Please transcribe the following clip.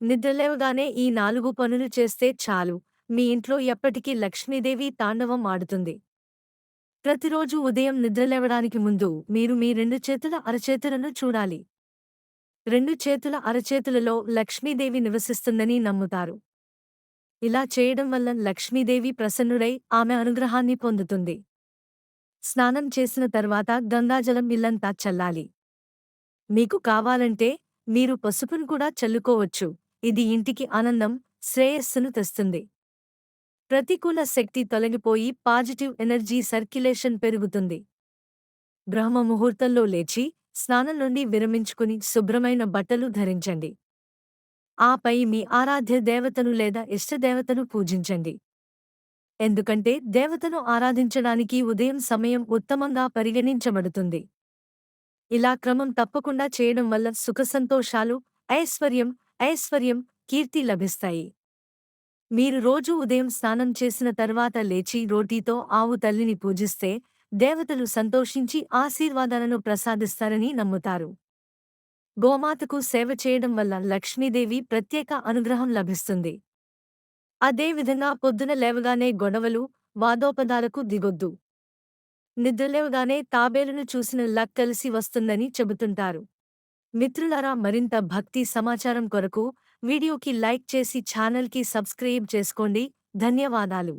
నిద్రలేవగానే ఈ నాలుగు పనులు చేస్తే చాలు. మీ ఇంట్లో ఎప్పటికీ లక్ష్మీదేవి తాండవం ఆడుతుంది. ప్రతిరోజు ఉదయం నిద్రలేవడానికి ముందు మీరు మీ రెండు చేతుల అరచేతులను చూడాలి. రెండు చేతుల అరచేతులలో లక్ష్మీదేవి నివసిస్తుందని నమ్ముతారు. ఇలా చేయడం వల్ల లక్ష్మీదేవి ప్రసన్నుడై ఆమె అనుగ్రహాన్ని పొందుతుంది. స్నానం చేసిన తర్వాత గంగాజలం ఇల్లంతా చల్లాలి. మీకు కావాలంటే మీరు పసుపును కూడా చల్లుకోవచ్చు. ఇది ఇంటికి ఆనందం శ్రేయస్సును తెస్తుంది. ప్రతికూల శక్తి తొలగిపోయి పాజిటివ్ ఎనర్జీ సర్క్యులేషన్ పెరుగుతుంది. బ్రహ్మ ముహూర్తంలో లేచి స్నానం నుండి విరమించుకుని శుభ్రమైన బట్టలు ధరించండి. ఆపై మీ ఆరాధ్య దేవతను లేదా ఇష్టదేవతను పూజించండి. ఎందుకంటే దేవతను ఆరాధించడానికి ఉదయం సమయం ఉత్తమంగా పరిగణించబడుతుంది. ఇలా క్రమం తప్పకుండా చేయడం వల్ల సుఖసంతోషాలు ఐశ్వర్యం ఐశ్వర్యం కీర్తి లభిస్తాయి. మీరు రోజూ ఉదయం స్నానం చేసిన తర్వాత లేచి రోటీతో ఆవు తల్లిని పూజిస్తే దేవతలు సంతోషించి ఆశీర్వాదాలను ప్రసాదిస్తారని నమ్ముతారు. గోమాతకు సేవ చేయడం వల్ల లక్ష్మీదేవి ప్రత్యేక అనుగ్రహం లభిస్తుంది. అదేవిధంగా పొద్దున లేవగానే గొడవలు వాదోపదాలకు దిగొద్దు. నిద్రలేవగానే తాబేలును చూసిన లక్ కలిసి వస్తుందని చెబుతుంటారు. మిత్రులారా మరింత భక్తి సమాచారం కొరకు వీడియోకి లైక్ చేసి ఛానల్కి సబ్స్క్రైబ్ చేసుకోండి. ధన్యవాదాలు.